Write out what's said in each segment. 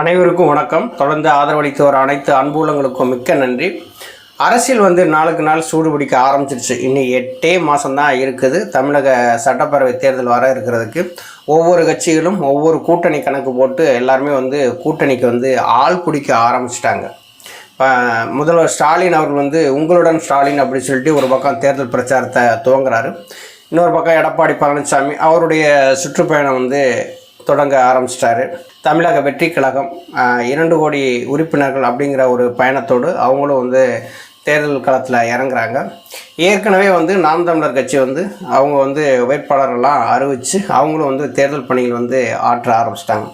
அனைவருக்கும் வணக்கம். தொடர்ந்து ஆதரவளித்து வர அனைத்து அன்புள்ளங்களுக்கும் மிக்க நன்றி. அரசியல் வந்து நாளுக்கு நாள் சூடு பிடிக்க ஆரம்பிச்சிருச்சு. இன்னும் எட்டே மாதம்தான் இருக்குது. தமிழக சட்டப்பேரவை தேர்தல் வர இருக்கிறதுக்கு ஒவ்வொரு கட்சிகளும் ஒவ்வொரு கூட்டணி கணக்கு போட்டு எல்லாருமே வந்து கூட்டணிக்கு வந்து ஆள் பிடிக்க ஆரம்பிச்சிட்டாங்க. முதல்வர் ஸ்டாலின் அவர்கள் வந்து உங்களுடன் ஸ்டாலின் அப்படின்னு சொல்லிட்டு ஒரு பக்கம் தேர்தல் பிரச்சாரத்தை துவங்குறாரு. இன்னொரு பக்கம் எடப்பாடி பழனிசாமி அவருடைய சுற்றுப்பயணம் வந்து தொடங்க ஆரம்பிச்சிட்டாரு. தமிழக வெற்றி கழகம் இரண்டு கோடி உறுப்பினர்கள் அப்படிங்கிற ஒரு பயணத்தோடு அவங்களும் வந்து தேர்தல் களத்தில் இறங்குறாங்க. ஏற்கனவே வந்து நாம் தமிழர் கட்சி வந்து அவங்க வந்து வேட்பாளரெல்லாம் அறிவித்து அவங்களும் வந்து தேர்தல் பணிகள் வந்து ஆற்ற ஆரம்பிச்சிட்டாங்க.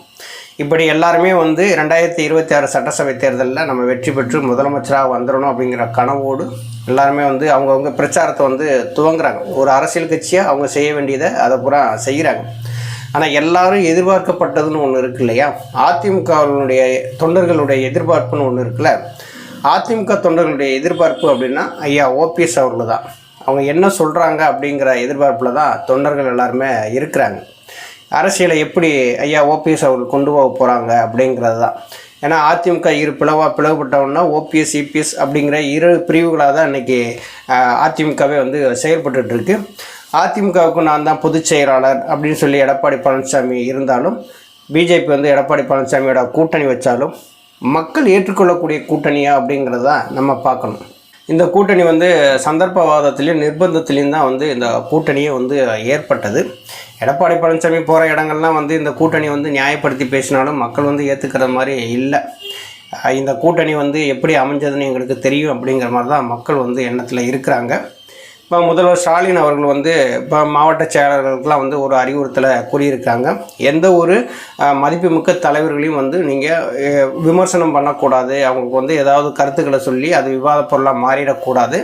இப்படி எல்லாருமே வந்து ரெண்டாயிரத்தி இருபத்தி ஆறு சட்டசபை தேர்தலில் நம்ம வெற்றி பெற்று முதலமைச்சராக வந்துடணும் அப்படிங்கிற கனவோடு எல்லாருமே வந்து அவங்கவுங்க பிரச்சாரத்தை வந்து துவங்குறாங்க. ஒரு அரசியல் கட்சியாக அவங்க செய்ய வேண்டியதை அதை பூரா செய்கிறாங்க ஆனால் எல்லாரும் எதிர்பார்க்கப்பட்டதுன்னு ஒன்று இருக்கு இல்லையா? அதிமுகவினுடைய தொண்டர்களுடைய எதிர்பார்ப்புன்னு ஒன்று இருக்குல்ல? அதிமுக தொண்டர்களுடைய எதிர்பார்ப்பு அப்படின்னா ஐயா ஓபிஎஸ் அவர்கள் தான் அவங்க என்ன சொல்கிறாங்க அப்படிங்கிற எதிர்பார்ப்பில் தான் தொண்டர்கள் எல்லாருமே இருக்கிறாங்க. அரசியலை எப்படி ஐயா ஓபிஎஸ் அவர்கள் கொண்டு போக போகிறாங்க அப்படிங்கிறது தான். ஏன்னா அதிமுக இரு பிளவாக பிளவுபட்டவொன்னா ஓபிஎஸ் இபிஎஸ் அப்படிங்கிற இரு பிரிவுகளாக தான் இன்றைக்கி அதிமுகவே வந்து செயல்பட்டுருக்கு அதிமுகவுக்கு நான் தான் பொதுச் செயலாளர் அப்படின்னு சொல்லி எடப்பாடி பழனிசாமி இருந்தாலும் பிஜேபி வந்து எடப்பாடி பழனிசாமியோட கூட்டணி வச்சாலும் மக்கள் ஏற்றுக்கொள்ளக்கூடிய கூட்டணியா அப்படிங்கிறத நம்ம பார்க்கணும். இந்த கூட்டணி வந்து சந்தர்ப்பவாதத்திலையும் நிர்பந்தத்திலையும் தான் வந்து இந்த கூட்டணியே வந்து ஏற்பட்டது. எடப்பாடி பழனிசாமி போகிற இடங்கள்லாம் வந்து இந்த கூட்டணி வந்து நியாயப்படுத்தி பேசினாலும் மக்கள் வந்து ஏற்றுக்கிற மாதிரி இல்லை. இந்த கூட்டணி வந்து எப்படி அமைஞ்சதுன்னு எங்களுக்கு தெரியும் அப்படிங்கிற மாதிரி தான் மக்கள் வந்து எண்ணத்தில் இருக்கிறாங்க. இப்போ முதல்வர் ஸ்டாலின் அவர்கள் வந்து இப்போ மாவட்ட செயலாளர்களுக்கெல்லாம் வந்து ஒரு அறிவுறுத்தலை கூறியிருக்காங்க. எந்த ஒரு மதிப்புமிக்க தலைவர்களையும் வந்து நீங்கள் விமர்சனம் பண்ணக்கூடாது. அவங்களுக்கு வந்து ஏதாவது கருத்துக்களை சொல்லி அது விவாத பொருளாக மாறிடக்கூடாது.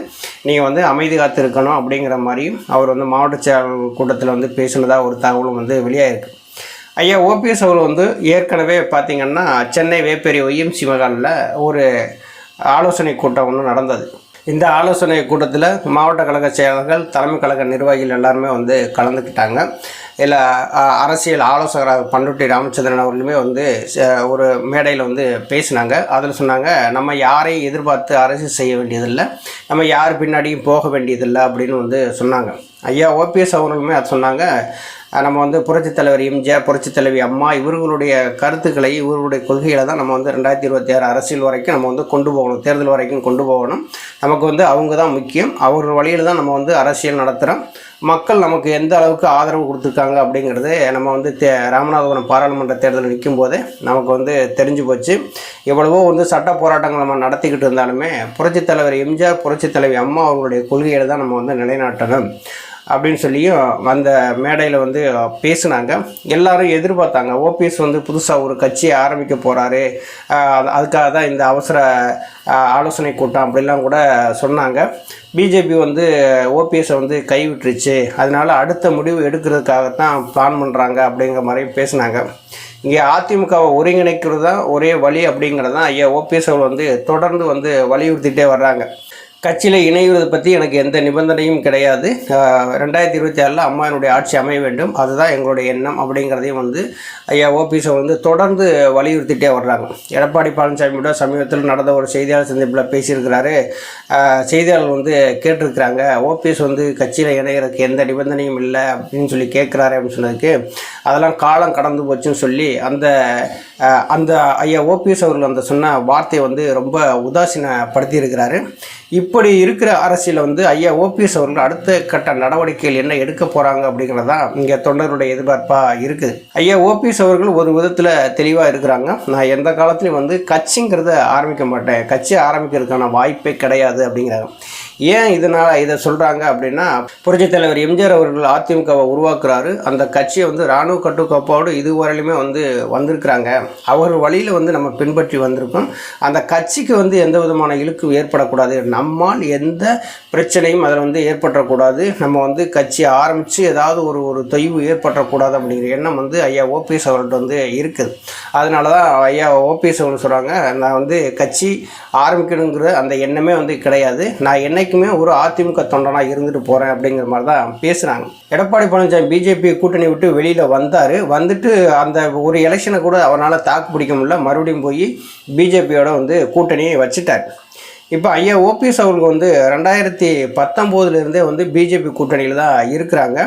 நீங்கள் வந்து அமைதி காத்து இருக்கணும் அப்படிங்கிற மாதிரியும் அவர் வந்து மாவட்ட செயலாளர்கள் கூட்டத்தில் வந்து பேசினதாக ஒரு தகவலும் வந்து வெளியாகிருக்கு ஐயா ஓபிஎஸ் அவர் வந்து ஏற்கனவே பார்த்திங்கன்னா சென்னை வேப்பேரி ஒய்எம்சி மகாலில் ஒரு ஆலோசனை கூட்டம் ஒன்று நடந்தது. இந்த ஆலோசனை கூட்டத்தில் மாவட்ட கழக செயலர்கள் தலைமை கழக நிர்வாகிகள் எல்லாருமே வந்து கலந்துக்கிட்டாங்க. இல்லை அரசியல் ஆலோசகராக பண்ருட்டி ராமச்சந்திரன் அவர்களுமே வந்து ஒரு மேடையில் வந்து பேசினாங்க. அதில் சொன்னாங்க நம்ம யாரையும் எதிர்பார்த்து அரசியல் செய்ய வேண்டியதில்லை. நம்ம யார் பின்னாடியும் போக வேண்டியதில்லை அப்படின்னு வந்து சொன்னாங்க. ஐயா ஓபிஎஸ் அவர்களுமே அது சொன்னாங்க. நம்ம வந்து புரட்சித் தலைவர் எம்ஜிஆர் புரட்சித் தலைவி அம்மா இவர்களுடைய கருத்துக்களை இவர்களுடைய கொள்கைகளை தான் நம்ம வந்து ரெண்டாயிரத்தி இருபத்தி ஆறு அரசியல் வரைக்கும் நம்ம வந்து கொண்டு போகணும். தேர்தல் வரைக்கும் கொண்டு போகணும். நமக்கு வந்து அவங்க தான் முக்கியம். அவர்கள் வழியில் தான் நம்ம வந்து அரசியல் நடத்துகிறோம் மக்கள் நமக்கு எந்த அளவுக்கு ஆதரவு கொடுத்துருக்காங்க அப்படிங்கிறது நம்ம வந்து தே ராமநாதபுரம் பாராளுமன்ற தேர்தல் நிற்கும் போதே நமக்கு வந்து தெரிஞ்சு போச்சு. எவ்வளவோ வந்து சட்ட போராட்டங்கள் நம்ம நடத்திக்கிட்டு இருந்தாலுமே புரட்சித் தலைவர் எம்ஜிஆர் புரட்சித் தலைவி அம்மா அவர்களுடைய கொள்கைகளை தான் நம்ம வந்து நிலைநாட்டணும். அப்படின்னு சொல்லியும் அந்த மேடையில் வந்து பேசுனாங்க. எல்லாரும் எதிர்பார்த்தாங்க. ஓபிஎஸ் வந்து புதுசாக ஒரு கட்சியை ஆரம்பிக்க போகிறாரு அதுக்காக தான் இந்த அவசர ஆலோசனை கூட்டம் அப்படிலாம் கூட சொன்னாங்க. பிஜேபி வந்து ஓபிஎஸை வந்து கைவிட்டுருச்சு. அதனால அடுத்த முடிவு எடுக்கிறதுக்காகத்தான் பிளான் பண்ணுறாங்க அப்படிங்கிற மாதிரி பேசுனாங்க. இங்கே அதிமுகவை ஒருங்கிணைக்கிறது தான் ஒரே வழி அப்படிங்கிறது தான் ஐயா ஓபிஎஸ் அவர் வந்து தொடர்ந்து வந்து வலியுறுத்திட்டே வர்றாங்க. கட்சியில் இணைவது பற்றி எனக்கு எந்த நிபந்தனையும் கிடையாது. ரெண்டாயிரத்தி இருபத்தி ஆறில் அம்மாவினுடைய ஆட்சி அமைய வேண்டும். அதுதான் எங்களுடைய எண்ணம் அப்படிங்கிறதையும் வந்து ஐயா ஓபிஎஸ் வந்து தொடர்ந்து வலியுறுத்திட்டே வர்றாங்க. எடப்பாடி பழனிசாமியோட சமீபத்தில் நடந்த ஒரு செய்தியாளர் சந்திப்பில் பேசியிருக்கிறாரு. செய்தியாளர் வந்து கேட்டிருக்கிறாங்க. ஓபிஎஸ் வந்து கட்சியில் இணைகிறதுக்கு எந்த நிபந்தனையும் இல்லை அப்படின்னு சொல்லி கேட்குறாரு அப்படின்னு சொன்னதுக்கு அதெல்லாம் காலம் கடந்து போச்சுன்னு சொல்லி அந்த அந்த ஐயா ஓபிஎஸ் அவர்கள் அந்த சொன்ன வார்த்தையை வந்து ரொம்ப உதாசீனப்படுத்தியிருக்கிறாரு. இப்போ இப்படி இருக்கிற அரசியல் வந்து ஐயா ஓபிஎஸ் அவர்கள் அடுத்த கட்ட நடவடிக்கைகள் என்ன எடுக்க போகிறாங்க அப்படிங்கிறது தான் இங்கே தொண்டருடைய எதிர்பார்ப்பாக இருக்குது. ஐயா ஓபிஎஸ் அவர்கள் ஒரு விதத்தில் தெளிவாக இருக்கிறாங்க. நான் எந்த காலத்துலையும் வந்து கட்சிங்கிறத ஆரம்பிக்க மாட்டேன். கட்சி ஆரம்பிக்கிறதுக்கான வாய்ப்பே கிடையாது அப்படிங்கிறாங்க. ஏன் இதனால் இதை சொல்கிறாங்க அப்படின்னா புரட்சித் தலைவர் எம்ஜிஆர் அவர்கள் அதிமுகவை உருவாக்குறாரு. அந்த கட்சியை வந்து இராணுவ கட்டுக்கோப்போடு இதுவரையிலுமே வந்து வந்திருக்கிறாங்க. அவர் வழியில் வந்து நம்ம பின்பற்றி வந்திருக்கோம். அந்த கட்சிக்கு வந்து எந்த விதமான இழுக்கு ஏற்படக்கூடாது. நம்மால் எந்த பிரச்சனையும் அதில் வந்து ஏற்பட்டக்கூடாது நம்ம வந்து கட்சியை ஆரம்பித்து ஏதாவது ஒரு ஒரு தொய்வு ஏற்பட்டக்கூடாது அப்படிங்கிற எண்ணம் வந்து ஐயா ஓபிஎஸ் அவர்கள்ட்ட வந்து இருக்குது. அதனால தான் ஐயா ஓபிஎஸ் அவர்கள் சொல்கிறாங்க நான் வந்து கட்சி ஆரம்பிக்கணுங்கிற அந்த எண்ணமே வந்து கிடையாது. நான் என்னை என்றைக்குமே ஒரு அதிமுக தொண்டனாக இருந்துட்டு போகிறேன் அப்படிங்கிற மாதிரி தான் பேசுகிறாங்க எடப்பாடி பழனிசாமி பிஜேபி கூட்டணி விட்டு வெளியில் வந்தார். வந்துட்டு அந்த ஒரு எலெக்ஷனை கூட அவரால் தாக்கு பிடிக்க முடியல. மறுபடியும் போய் பிஜேபியோட வந்து கூட்டணியை வச்சுட்டார். இப்போ ஐயா ஓபிஎஸ் அவர்கள் வந்து ரெண்டாயிரத்தி பத்தொம்போதுலேருந்தே வந்து பிஜேபி கூட்டணியில் தான் இருக்கிறாங்க.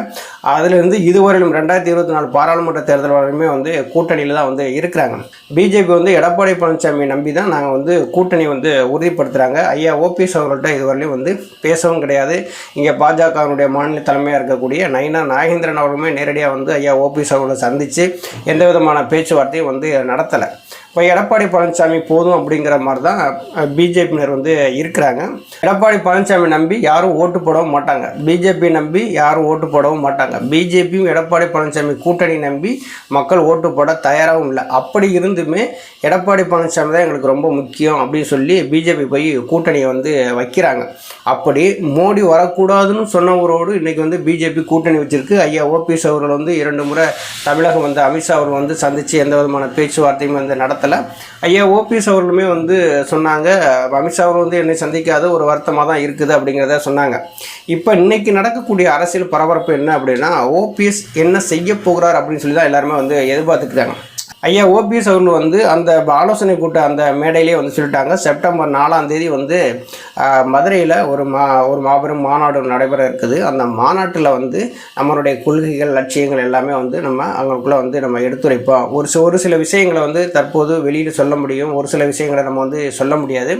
அதிலிருந்து இதுவரையிலும் ரெண்டாயிரத்தி இருபத்தி நாலு பாராளுமன்ற தேர்தல் வரையுமே வந்து கூட்டணியில் தான் வந்து இருக்கிறாங்க. பிஜேபி வந்து எடப்பாடி பழனிசாமி நம்பி தான் நாங்கள் வந்து கூட்டணி வந்து உறுதிப்படுத்துகிறாங்க ஐயா ஓபிஎஸ் அவர்கள்ட்ட இதுவரையிலும் வந்து பேசவும் கிடையாது. இங்கே பாஜகவினுடைய மாநில தலைமையாக இருக்கக்கூடிய நைனா நாகேந்திரன் அவர்களுமே நேரடியாக வந்து ஐயா ஓபிஎஸ் அவர்களை சந்தித்து எந்த விதமான பேச்சுவார்த்தையும் வந்து நடத்தலை. இப்போ எடப்பாடி பழனிசாமி போதும் அப்படிங்கிற மாதிரி தான் பிஜேபியினர் வந்து இருக்கிறாங்க. எடப்பாடி பழனிசாமி நம்பி யாரும் ஓட்டு போடவும் மாட்டாங்க. பிஜேபி நம்பி யாரும் ஓட்டு போடவும் மாட்டாங்க. பிஜேபியும் எடப்பாடி பழனிசாமி கூட்டணி நம்பி மக்கள் ஓட்டு போட தயாராகவும் இல்லை. அப்படி இருந்துமே எடப்பாடி பழனிசாமி தான் எங்களுக்கு ரொம்ப முக்கியம் அப்படின்னு சொல்லி பிஜேபி போய் கூட்டணியை வந்து வைக்கிறாங்க. அப்படி மோடி வரக்கூடாதுன்னு சொன்னவரோடு இன்றைக்கி வந்து பிஜேபி கூட்டணி வச்சிருக்கு. ஐயா ஓபிஎஸ் அவர்கள் வந்து இரண்டு முறை தமிழகம் வந்து அமித்ஷா அவர்கள் வந்து சந்தித்து எந்த விதமான பேச்சுவார்த்தையும் வந்து நடத்த நேரத்தில் ஐயா ஓபிஎஸ் அவர்களுமே வந்து சொன்னாங்க அமித்ஷா அவர் வந்து என்னை சந்திக்காத ஒரு வருத்தமாக தான் இருக்குது அப்படிங்கிறத சொன்னாங்க. இப்போ இன்னைக்கு நடக்கக்கூடிய அரசியல் பரபரப்பு என்ன அப்படின்னா ஓபிஎஸ் என்ன செய்ய போகிறார் அப்படின்னு சொல்லி தான் எல்லாருமே வந்து எதிர்பார்த்துக்கிறாங்க ஐயா ஓபிஎஸ் அவர்கள் வந்து அந்த ஆலோசனை கூட்ட அந்த மேடையிலே வந்து சொல்லிட்டாங்க. செப்டம்பர் நாலாம் தேதி வந்து மதுரையில் ஒரு மா ஒரு மாபெரும் மாநாடு நடைபெற இருக்குது. அந்த மாநாட்டில் வந்து நம்மளுடைய கொள்கைகள் லட்சியங்கள் எல்லாமே வந்து நம்ம அவங்களுக்குள்ளே வந்து நம்ம எடுத்துரைப்போம். ஒரு ஒரு சில விஷயங்களை வந்து தற்போது வெளியில் சொல்ல முடியும். ஒரு சில விஷயங்களை நம்ம வந்து சொல்ல முடியாது.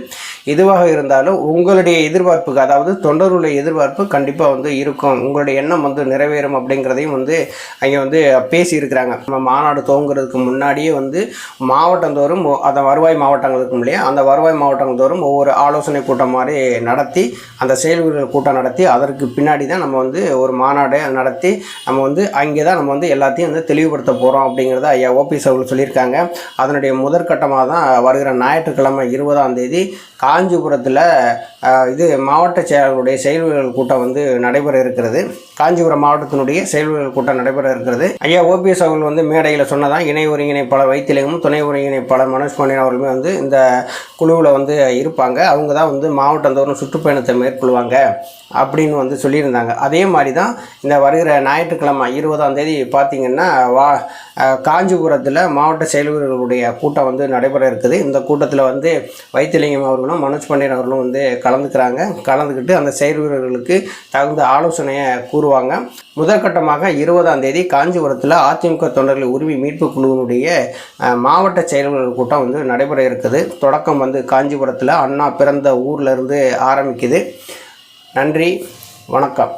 எதுவாக இருந்தாலும் உங்களுடைய எதிர்பார்ப்புக்கு அதாவது தொண்டருடைய எதிர்பார்ப்பு கண்டிப்பாக வந்து இருக்கும். உங்களுடைய எண்ணம் வந்து நிறைவேறும் அப்படிங்கிறதையும் வந்து அங்கே வந்து பேசியிருக்கிறாங்க. நம்ம மாநாடு துவங்குறதுக்கு முன்னாடியே வந்து மாவட்டந்தோறும் அந்த வருவாய் மாவட்டங்கள் இருக்கும் இல்லையா? அந்த வருவாய் மாவட்டங்கள் தோறும் ஒவ்வொரு ஆலோசனை கூட்டம் மாதிரி நடத்தி அந்த செயல்வீரர்கள் கூட்டம் நடத்தி அதற்கு பின்னாடி தான் நம்ம வந்து ஒரு மாநாடு நடத்தி நம்ம வந்து அங்கே தான் நம்ம வந்து எல்லாத்தையும் வந்து தெளிவுபடுத்த போகிறோம் அப்படிங்கிறத ஐயா ஓபிஎஸ் அவர்கள் சொல்லியிருக்காங்க. அதனுடைய முதற்கட்டமாக தான் வருகிற ஞாயிற்றுக்கிழமை இருபதாம் தேதி காஞ்சிபுரத்தில் இது மாவட்ட செயலர்களுடைய செயல்வீரர்கள் கூட்டம் வந்து நடைபெற இருக்கிறது. காஞ்சிபுரம் மாவட்டத்தினுடைய செயல்வீரர்கள் கூட்டம் நடைபெற இருக்கிறது. ஐயா ஓபிஎஸ் அவர்கள் வந்து மேடையில் சொன்னதான் இணை ஒருங்கிணைப்பாளர் வைத்திலிங்கமும் துணை ஒருங்கிணைப்பாளர் மனோஜ் பாண்டியன் அவர்களுமே வந்து இந்த குழுவில் வந்து இருப்பாங்க. அவங்க தான் வந்து மாவட்டந்தோறும் சுற்றுப்பயணத்தை மேற்கொள்வாங்க அப்படின்னு வந்து சொல்லியிருந்தாங்க. அதே மாதிரி தான் இந்த வருகிற ஞாயிற்றுக்கிழமை இருபதாம் தேதி பார்த்திங்கன்னா வா காஞ்சிபுரத்தில் மாவட்ட செயலர்களுடைய கூட்டம் வந்து நடைபெற இருக்குது. இந்த கூட்டத்தில் வந்து வைத்திலிங்கம் அவர்களும் மனோஜ் பாண்டியன் அவர்களும் வந்து கலந்துக்கிறாங்க. கலந்துக்கிட்டு அந்த செயல்வீரர்களுக்கு தகுந்த ஆலோசனையை கூறுவாங்க. முதற்கட்டமாக இருபதாம் தேதி காஞ்சிபுரத்தில் அதிமுக தொண்டர்கள் உரிமை மீட்பு குழுவினுடைய மாவட்ட செயல்வீரர்கள் கூட்டம் வந்து நடைபெற இருக்குது. தொடக்கம் வந்து காஞ்சிபுரத்தில் அண்ணா பிறந்த ஊர்லேருந்து ஆரம்பிக்குது. நன்றி வணக்கம்.